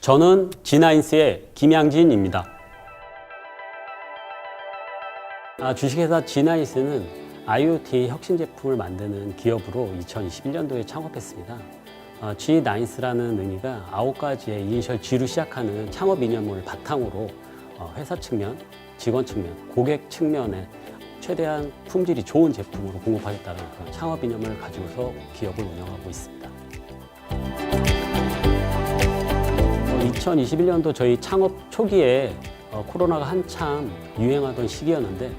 저는 지나인스의 김양진입니다. 아, 주식회사 지나인스는 IoT 혁신 제품을 만드는 기업으로 2021년도에 창업했습니다. 아, G9스라는 의미가 아홉 가지의 이니셜 G로 시작하는 창업 이념을 바탕으로 어, 회사 측면, 직원 측면, 고객 측면에 최대한 품질이 좋은 제품으로 공급하겠다는 그런 창업 이념을 가지고서 기업을 운영하고 있습니다. 2021년도 저희 창업 초기에 어, 코로나가 한참 유행하던 시기였는데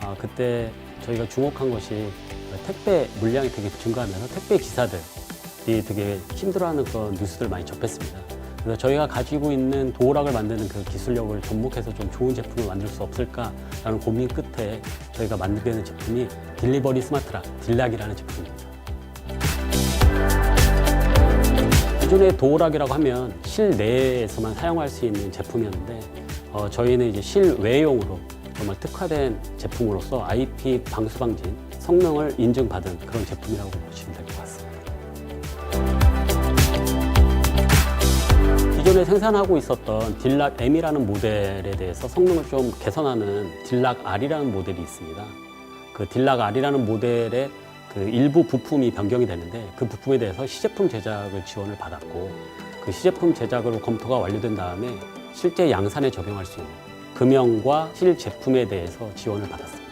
아, 그때 저희가 주목한 것이 택배 물량이 되게 증가하면서 택배 기사들이 되게 힘들어하는 그런 뉴스들 많이 접했습니다. 그래서 저희가 가지고 있는 도어락을 만드는 그 기술력을 접목해서 좀 좋은 제품을 만들 수 없을까라는 고민 끝에 저희가 만들게 된 제품이 딜리버리 스마트락, 딜락이라는 제품입니다. 기존의 도어락이라고 하면 실내에서만 사용할 수 있는 제품이었는데 어, 저희는 이제 실외용으로 정말 특화된 제품으로서 IP 방수 방진 성능을 인증받은 그런 제품이라고 보시면 될 것 같습니다. 기존에 생산하고 있었던 딜락 M이라는 모델에 대해서 성능을 좀 개선하는 딜락 R이라는 모델이 있습니다. 그 딜락 R이라는 모델의 그 일부 부품이 변경이 되는데 그 부품에 대해서 시제품 제작을 지원을 받았고 그 시제품 제작으로 검토가 완료된 다음에 실제 양산에 적용할 수 있는 금형과 실 제품에 대해서 지원을 받았습니다.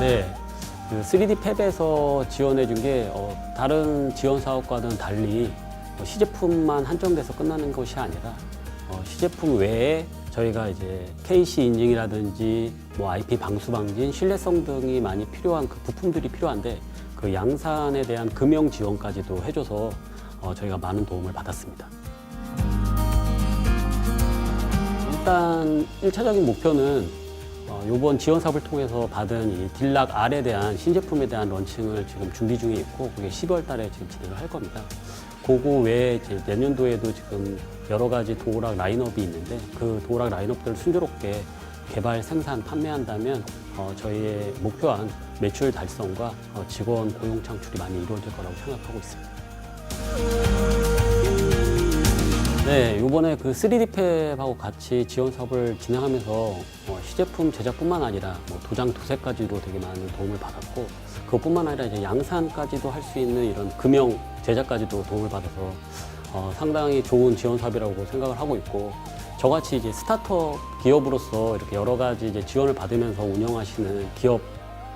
네, 그 3D 팹에서 지원해 준게 어, 다른 지원 사업과는 달리 어, 시제품만 한정돼서 끝나는 것이 아니라 어, 시제품 외에 저희가 이제 KC 인증이라든지 뭐 IP 방수 방진, 신뢰성 등이 많이 필요한 그 부품들이 필요한데 그 양산에 대한 금형 지원까지도 해줘서 어, 저희가 많은 도움을 받았습니다. 일단 1차적인 목표는 어, 이번 지원 사업을 통해서 받은 이 딜락 R에 대한 신제품에 대한 런칭을 지금 준비 중에 있고 그게 12월 달에 지금 진행을 할 겁니다. 그거 외에 이제 내년도에도 지금 여러 가지 도어락 라인업이 있는데 그 도어락 라인업들을 순조롭게 개발, 생산, 판매한다면 어, 저희의 목표한 매출 달성과 어, 직원 고용 창출이 많이 이루어질 거라고 생각하고 있습니다. 네, 이번에 그 3D 팹하고 같이 지원 사업을 진행하면서 어, 시제품 제작뿐만 아니라 뭐 도장 도색까지도 되게 많은 도움을 받았고 그것뿐만 아니라 이제 양산까지도 할 수 있는 이런 금형 제작까지도 도움을 받아서 어, 상당히 좋은 지원 사업이라고 생각을 하고 있고 저같이 이제 스타트업 기업으로서 이렇게 여러 가지 이제 지원을 받으면서 운영하시는 기업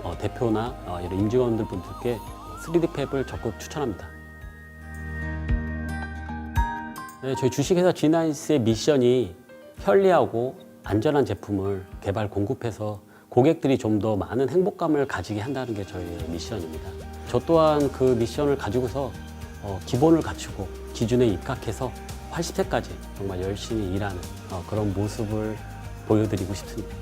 어, 대표나 어, 이런 임직원들 분들께 3D 팹을 적극 추천합니다. 네, 저희 주식회사 지나이스의 미션이 편리하고 안전한 제품을 개발 공급해서 고객들이 좀 더 많은 행복감을 가지게 한다는 게 저희의 미션입니다. 저 또한 그 미션을 가지고서 어, 기본을 갖추고 기준에 입각해서 80세까지 정말 열심히 일하는 어, 그런 모습을 보여드리고 싶습니다.